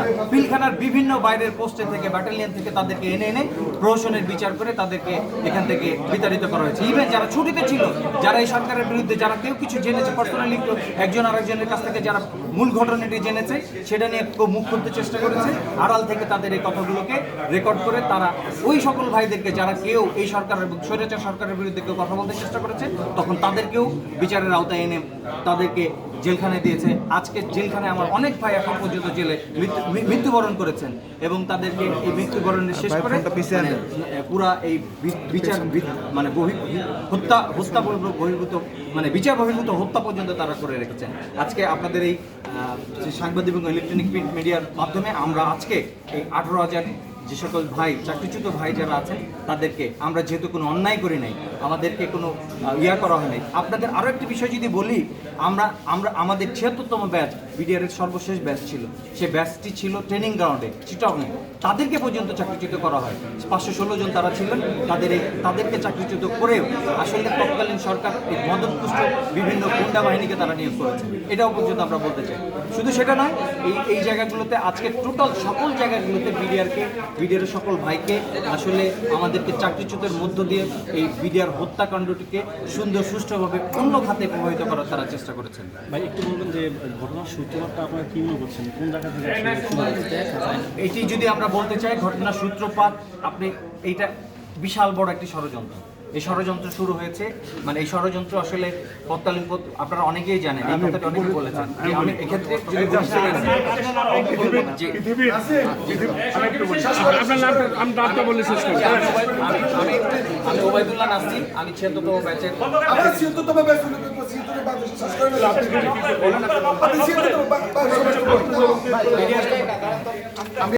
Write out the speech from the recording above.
না পিলখানার বিভিন্ন বাইরের পোস্টে থেকে ব্যাটালিয়ন থেকে তাদেরকে এনে এনে প্রহসনের বিচার করে তাদেরকে এখান থেকে বিতাড়িত করা হয়েছে। ইভেন যারা ছুটিতে ছিল, যারা এই সরকারের বিরুদ্ধে, যারা কেউ কিছু জেনেছে পার্সোনালি একজন আরেকজনের কাছ থেকে যারা মূল ঘটনাটি জেনেছে, সেটা নিয়ে মুখ খুলতে চেষ্টা করেছে। আড়াল থেকে তাদের এই কথাগুলোকে রেকর্ড করে তারা ওই সকল ভাইদেরকে, যারা কেউ এই সরকারের স্বৈরাচার সরকারের বিরুদ্ধে কেউ কথা বলতে চেষ্টা করেছে, তখন তাদেরকেও বিচারের আওতায় এনে তাদেরকে জেলখানায় দিয়েছে। আজকে জেলখানায় আমার অনেক ভাই এখন পর্যন্ত জেলে মৃত্যুবরণ করেছেন এবং তাদেরকে এই মৃত্যুবরণের শেষ করে মানে, পুরা এই বিচার মানে বহি হত্যা হত্যা বহির্ভূত- মানে বিচার বহির্ভূত হত্যা পর্যন্ত তারা করে রেখেছেন। আজকে আপনাদের এই যে সাংবাদিক এবং ইলেকট্রনিক প্রিন্ট মিডিয়ার মাধ্যমে আমরা আজকে এই আঠারো হাজার যে সকল ভাই, চাকরিচ্যুত ভাই যারা আছেন, তাদেরকে আমরা যেহেতু কোনো অন্যায় করি নাই, আমাদেরকে কোনো ইয়া করা হয় নাই, আপনাদের আরও একটি বিষয় যদি বলি, আমরা আমরা আমাদের ছিয়াত্তরতম ব্যাচ বিডিআরের সর্বশেষ ব্যাচ ছিল। সে ব্যাচটি ছিল ট্রেনিং গ্রাউন্ডে চিটংয়ে তাদেরকে পর্যন্ত চাকরিচ্যুত করা হয়। পাঁচশো ষোলো জন তারা ছিলেন। তাদের এই, তাদেরকে চাকরিচ্যুত করেও আসলে তৎকালীন সরকার এই বিভিন্ন গুন্ডা বাহিনীকে তারা নিয়োগ করেছে। এটাও পর্যন্ত আমরা বলতে চাই। শুধু সেটা নয়, এই এই জায়গাগুলোতে আজকে টোটাল সকল জায়গাগুলোতে বিডিআরকে বিডিআর সকল ভাইকে আসলে আমাদেরকে চাকরিচ্যুতের মধ্য দিয়ে এই বিডিআর হত্যাকাণ্ডটিকে সুন্দর সুষ্ঠুভাবে অন্য খাতে প্রভাবিত করার তারা চেষ্টা করেছেন। ভাই, একটু বলবেন যে ঘটনার আপনারা কি মনে করছেন কোন জায়গা থেকে আসলে শুরু হয়েছে? এটি যদি আমরা বলতে চাই ঘটনার সূত্রপাত আপনি এইটা বিশাল বড় একটি ষড়যন্ত্র এই ষড়যন্ত্র শুরু হয়েছে মানে এই ষড়যন্ত্র আসলে তৎকালীন পদ- আপনারা অনেকেই জানেন এই কথাটা অনেকে বলেছেন আমি এক্ষেত্রে যদি আমি ওবায়দুল্লাহ আমি ব্যাচের আপনি